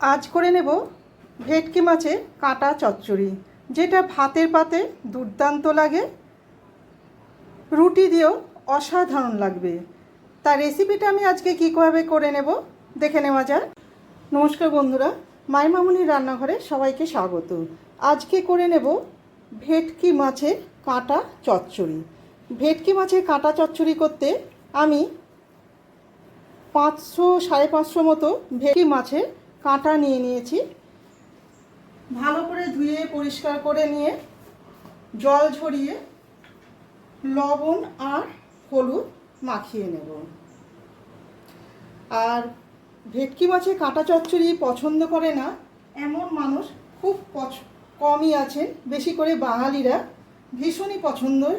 আজ করে নেব ভেটকি মাছের কাঁটা চচ্চড়ি, যেটা ভাতের পাতে দুর্দান্ত লাগে। রুটি দিয়েও অসাধারণ লাগবে। তার রেসিপিটা আমি আজকে কীভাবে করে নেব দেখে নেওয়া যাক। নমস্কার বন্ধুরা মাই মামুনির রান্নাঘরে সবাইকে স্বাগত। আজকে করে নেব ভেটকি মাছের কাঁটা চচ্চড়ি। ভেটকি মাছের কাঁটা চচ্চড়ি করতে আমি পাঁচশো সাড়ে পাঁচশো মতো ভেটকি মাছের কাঁটা নিয়ে নিয়েছি। ভালো করে ধুয়ে, পরিষ্কার করে নিয়ে জল ঝরিয়ে লবণ আর হলুদ মাখিয়ে নেব। আর ভেটকি মাছের কাঁটা চচ্চড়ি পছন্দ করে না, এমন মানুষ খুব কমই আছেন। বেশি করে বাঙালিরা ভীষণই পছন্দের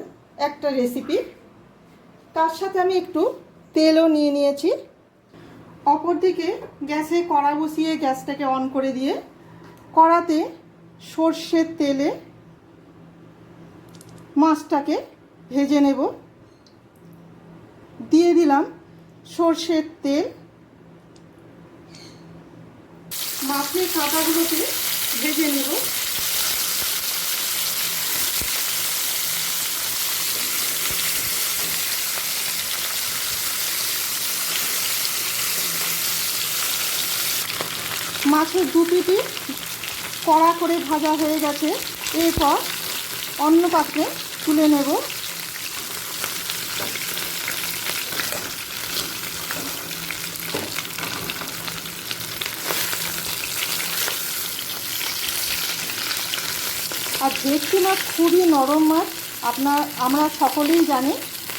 একটা রেসিপি তার সাথে আমি একটু তেলও নিয়ে নিয়েছি। অপরদিকে গ্যাসে কড়া বসিয়ে গ্যাসটাকে অন করে দিয়ে কড়াতে সর্ষের তেলে মাছটাকে ভেজে নেব। দিয়ে দিলাম সর্ষের তেল। মাছের কাঁটাগুলোকে ভেজে নেব। মাছের দু পিটি কড়া করে ভাজা হয়ে গেছে। এরপর অন্য পাত্রে তুলে নেব। আর ভেটকি মাছ খুবই নরম মাছ, আপনার, আমরা সকলেই জানি,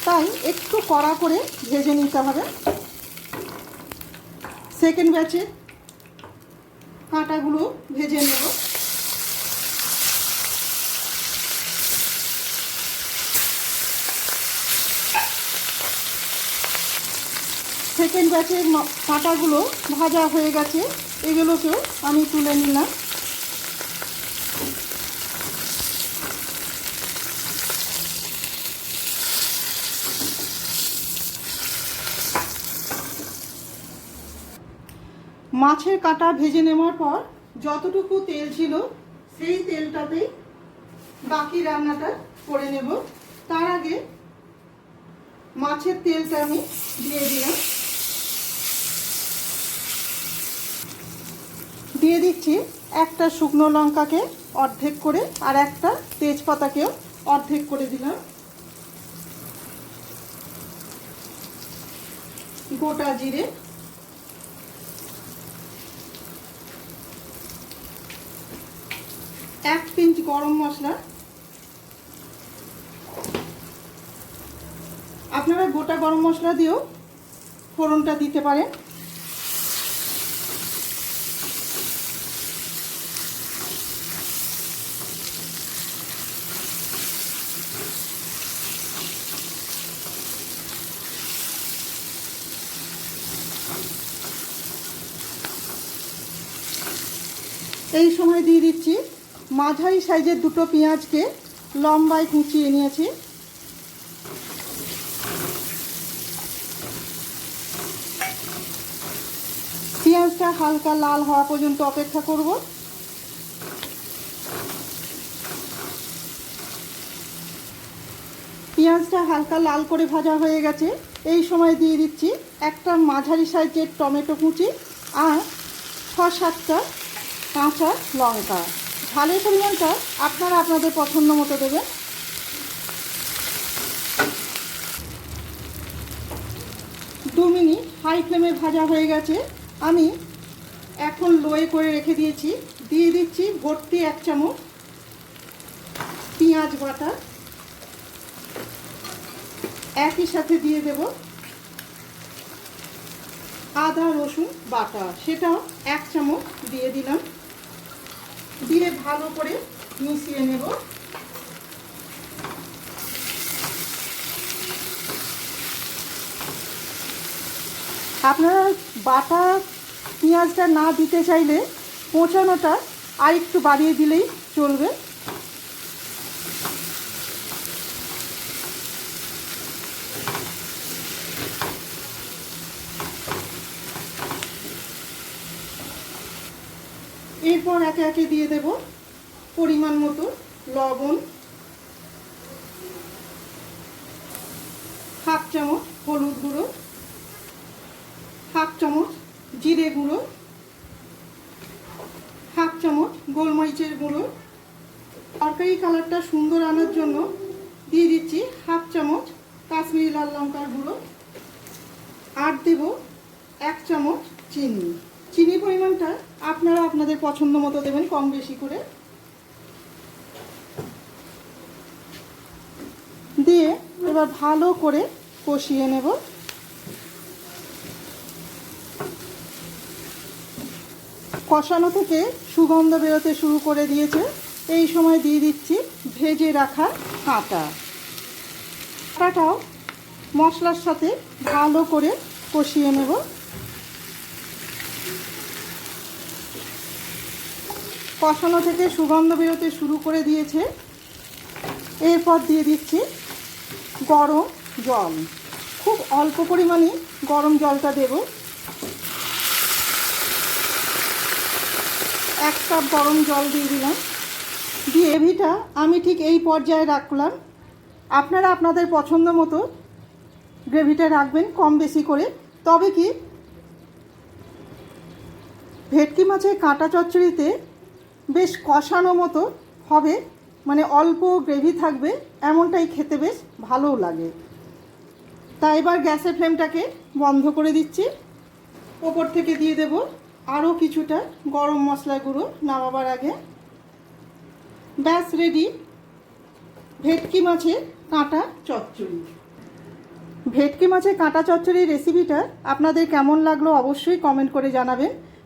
তাই একটু কড়া করে ভেজে নিতে হবে। সেকেন্ড ব্যাচে কাঁটাগুলো ভেজে নেব। সেকেন্ড ব্যাচের কাঁটাগুলো ভাজা হয়ে গেছে। এগুলোকেও আমি তুলে নিলাম। মাছের কাটা ভেজে নেওয়ার পর যতটুকু তেল ছিল সেই তেলটাতেই বাকি রান্নাটা করে নেব। তার আগে মাছের তেলটা আমি দিয়ে দিলাম। দিয়ে দিচ্ছি একটা শুকনো লঙ্কাকে অর্ধেক করে আর একটা তেজপাতাকেও অর্ধেক করে দিলাম। গোটা জিরে এক পিঞ্চ গরম মশলা। আপনারা গোটা গরম মশলা দিয়েও ফোড়নটা দিতে পারেন। এই সময় দিয়ে দিচ্ছি। মাঝারি সাইজের দুটো পেঁয়াজকে লম্বায় কুচিয়ে নিয়েছি। পেঁয়াজটা হালকা লাল হওয়া পর্যন্ত অপেক্ষা করব। পেঁয়াজটা হালকা লাল করে ভাজা হয়ে গেছে। এই সময় দিয়ে দিচ্ছি একটা মাঝারি সাইজের টমেটো কুচি আর ছ সাতটা কাঁচা লঙ্কা। ঝালের পরিমাণটা আপনারা আপনাদের পছন্দ মতো দেবেন। দু মিনিট হাই ফ্লেমে ভাজা হয়ে গেছে। আমি এখন লোয়ে করে রেখে দিয়েছি। দিয়ে দিচ্ছি ভর্তি এক চামচ পেঁয়াজ বাটা। একই সাথে দিয়ে দেব আদা রসুন বাটা। সেটাও এক চামচ দিয়ে দিলাম। দিয়ে ভালো করে মিশিয়ে নেব। আপনারা বাটা পেঁয়াজটা না দিতে চাইলে পচানোটা আর একটু বাড়িয়ে দিলেই চলবে। এরপর একে একে দিয়ে দেব, পরিমাণ মতো লবণ, হাফ চামচ হলুদ গুঁড়ো, হাফ চামচ জিরে গুঁড়ো, হাফ চামচ গোলমরিচের গুঁড়ো। তরকারি কালারটা সুন্দর আনার জন্য দিয়ে দিচ্ছি হাফ চামচ কাশ্মীরি লাল লঙ্কার গুঁড়ো। আর দেব এক চামচ চিনি। চিনি পরিমাণটা আপনারা আপনাদের পছন্দ মতো দেবেন, কম বেশি করে। দিয়ে এবার ভালো করে কষিয়ে নেব। কষানো থেকে সুগন্ধ বেরোতে শুরু করে দিয়েছে। এই সময় দিয়ে দিচ্ছি ভেজে রাখা কাঁটা কাঁটাটাও মশলার সাথে ভালো করে কষিয়ে নেব। কষানো থেকে সুগন্ধ বেরোতে শুরু করে দিয়েছে। এরপর দিয়ে দিচ্ছি গরম জল। খুব অল্প পরিমাণে গরম জলটা দেব। এক কাপ গরম জল দিয়ে দিলাম। দিয়ে গ্রেভিটা আমি ঠিক এই পর্যায়ে রাখলাম। আপনারা আপনাদের পছন্দ মতো গ্রেভিটা রাখবেন কম বেশি করে। তবে কি ভেটকি মাছের কাঁটা চচ্চড়িতে বেশ কষানো মতো হবে। মানে অল্প গ্রেভি থাকবে, এমনটাই খেতে বেশ ভালোও লাগে। তাই এবার গ্যাসের ফ্লেমটাকে বন্ধ করে দিচ্ছি। ওপর থেকে দিয়ে দেব আরও কিছুটা গরম মশলা গুঁড়ো নামাবার আগে। ব্যাস রেডি ভেটকি মাছের কাঁটা চচ্চড়ি। ভেটকি মাছের কাঁটা চচ্চড়ির রেসিপিটা আপনাদের কেমন লাগল অবশ্যই কমেন্ট করে জানাবেন।